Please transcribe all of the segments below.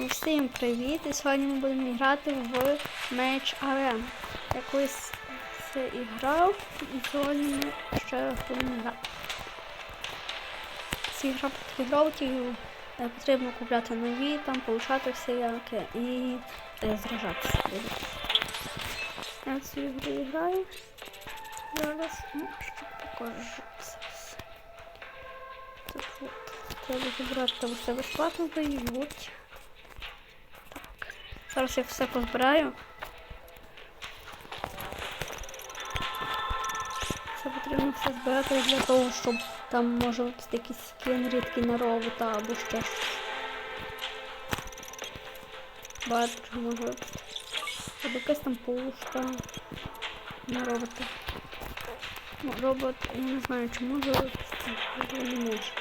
Всім привіт! І сьогодні ми будемо грати в Меч Arena. Я колись це і грав, і сьогодні ми ще будемо грати. Ці гра підігровки е, потрібно купляти нові, там получати всіяке і е, зражатися. Я цю ігру граю. Зараз ну, що покажу. Тут треба забрати там все безплатно дають. Зараз я все позбираю. Це потрібно все збирати для того, щоб там може бути якийсь скін рідкий на робота або ще щось. Чого може. Або якась там пушка на робота. Ну, робот, я не знаю, чи може випустити, але не може.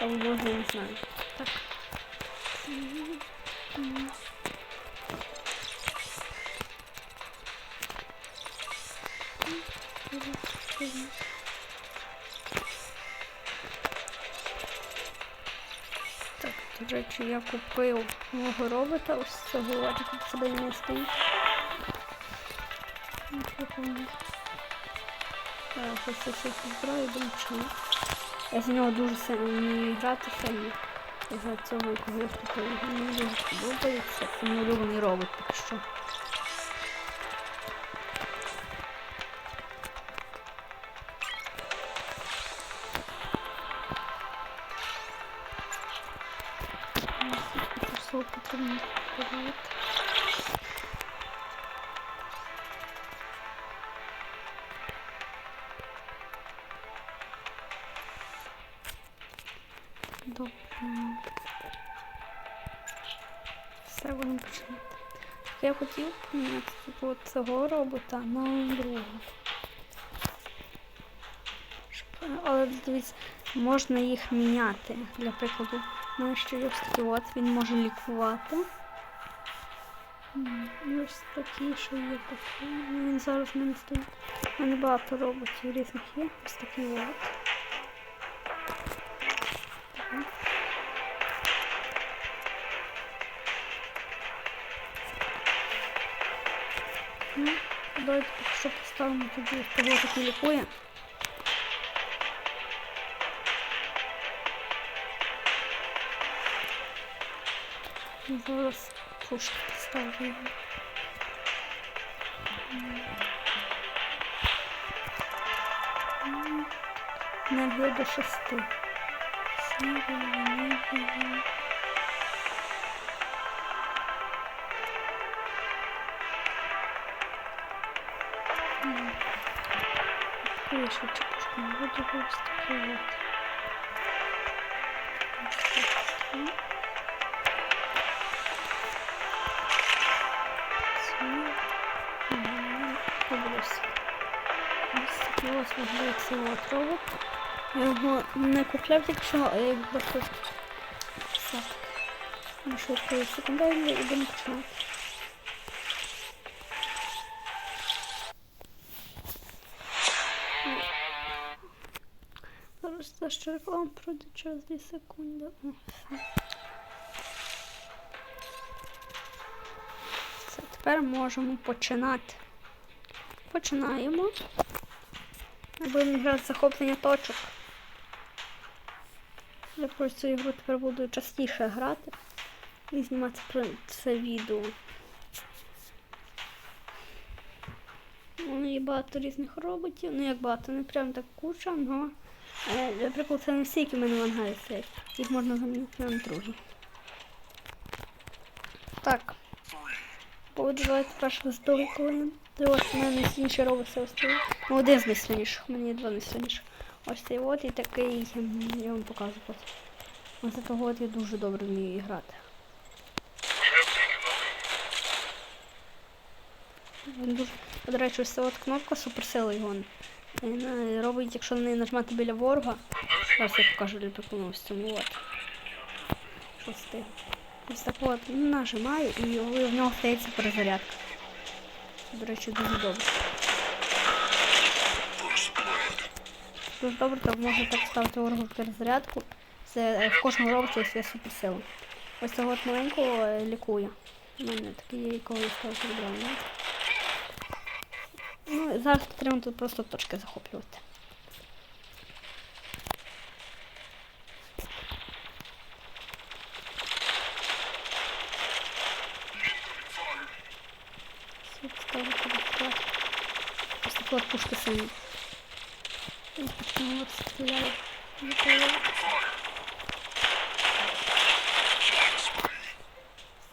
Або може, я не знаю. Так. Так, до речі, я купив мого робота ось цього, а тут себе не стоїть. Ну. Ось це все збираю, думаю, чому. Я за нього дуже сильно не грати сильно. За цього якогось такого мені дуже подобається. Це мій улюблений робот, так що. Потрібно. Добре. Все будемо починати. Я хотів поміняти цього робота на другого. Але дивіться, можна їх міняти. Для прикладу, у мене ще є ось такий от, він може лікувати. І Ось такий, що є такий. Ну, Він зараз в стоїть. У мене багато роботів різних є. Ось такий от. Ну, давайте поки що поставимо тоді, кого такий лікує. Зараз трошки поставлю. Енергія до шести. Сіра, енергія. М. Ой, ще чіпушку не буду ось Виглядає цей от робот. Я його не купляв тільки що, а я його просто все так. Ну, швидко секундарно і будемо починати. Зараз це ще реклама пройде через 2 секунди. Все, тепер можемо починати. Починаємо. Будемо грати захоплення точок. Я просто цю ігру тепер буду частіше грати і знімати про це відео. Ну, є багато різних роботів, ну як багато, не прям так куча, але, наприклад, це не всі, які в мене в стоять. Їх можна замінити на другі. Так. Буду давайте першого з другої колін. Ти ось у мене найсильніший робот це ось цей. Ну, один з найсильніших, є два найсильніших. Ось цей от і такий, ем, я вам покажу потім. Ось того от я дуже добре вмію грати. Він дуже... До речі, ось ця от кнопка суперсила його е, на- робить, якщо на неї нажмати біля ворога. Зараз я покажу для ось цьому от. Що стиг. Ось так от нажимаю і в нього стається перезарядка. До речі, дуже добре. Дуже добре, то можна так ставити ворогу перезарядку. Це е, в кожного робота є суперсила. ось цього от маленького е, лікує. У мене такий, якого я став перебрав. Ну, зараз потрібно тут просто точки захоплювати. Відклад. Просто плод пушки сильні. І почнемо от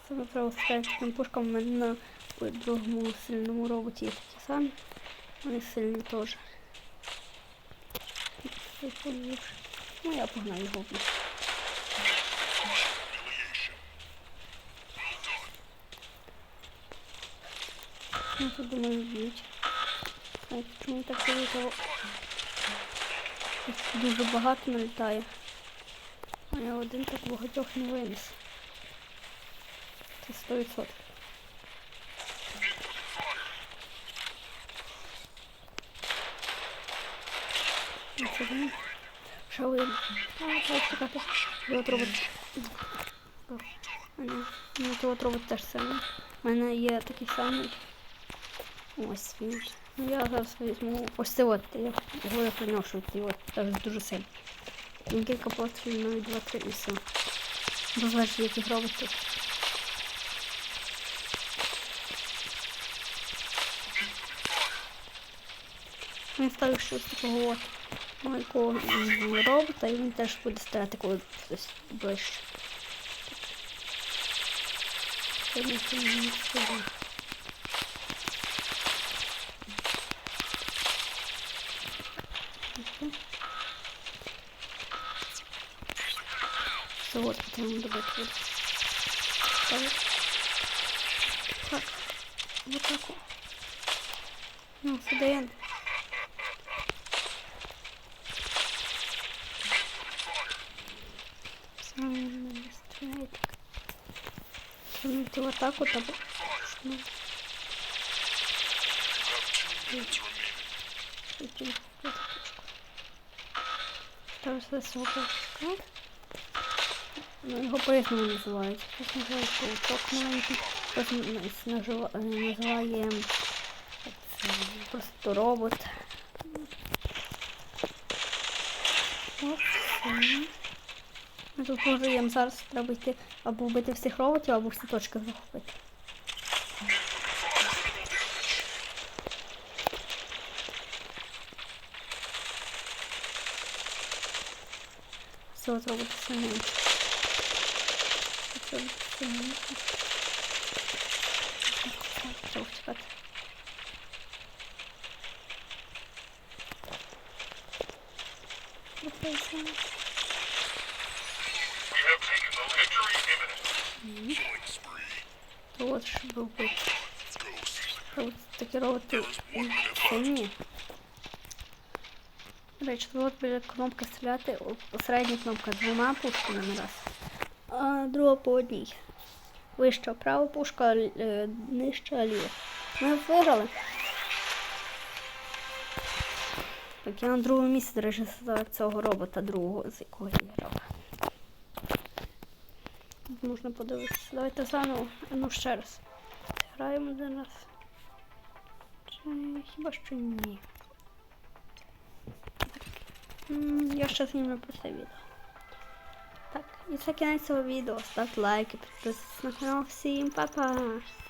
Саме право стріляти тим пушкам мене на другому сильному роботі є такі самі. Вони сильні теж. Ну я погнав його. вбив. Ну тут думаю б'ють. Чому так великого? Дуже багато налітає. Я один так багатьох не винес. Це 100%. Ну, це він. Ще один. А, треба чекати. І от робот. А, ні. Ну, то от робот теж сильний. У мене є такий самий. Ось він. Я зараз візьму ось це от, я його приношу, і от теж дуже сильно. Він кілька пострілів, навіть два-три і все. Бо залежить, яких роботів. Він ставив щось такого от маленького робота, і він теж буде стріляти, коли хтось ближче. Це не сильно сильно. Все, вот потрібно добити буде. Так. Так. Вот так. от. Ну, сюди. Саме не стріляйте. Кинути в атаку та б- ну, потім потихочку. Там все свободка. Ну, його по-різному називають. Хтось називає паучок маленький, хтось е, називає це, просто робот. Ми тут програємо зараз треба йти або вбити всіх роботів, або всі точки захопити. Все, от роботи сильніші. От роботи сильніші. Треба втікати. Рухайся. We have taken the victory imminent. Killing spree. То от що робити. Let's go, Caesar. Робот, такі роботи There's one minute left. сильні. До речі, тут от біля кнопки стріляти, о, середня кнопка двома пушками на раз. А друга по одній. Вища права пушка, е, нижча ліва. Ми виграли. Так, я на другому місці, до речі, цього робота другого, з якого я грав. Тут Можна подивитися. Давайте заново, ну ще раз. Граємо один раз. Чи хіба що ні? Так. Я ще знімлю про це відео. І це кінець цього відео. Ставте лайки, підписуйтесь на канал. Всім па-па!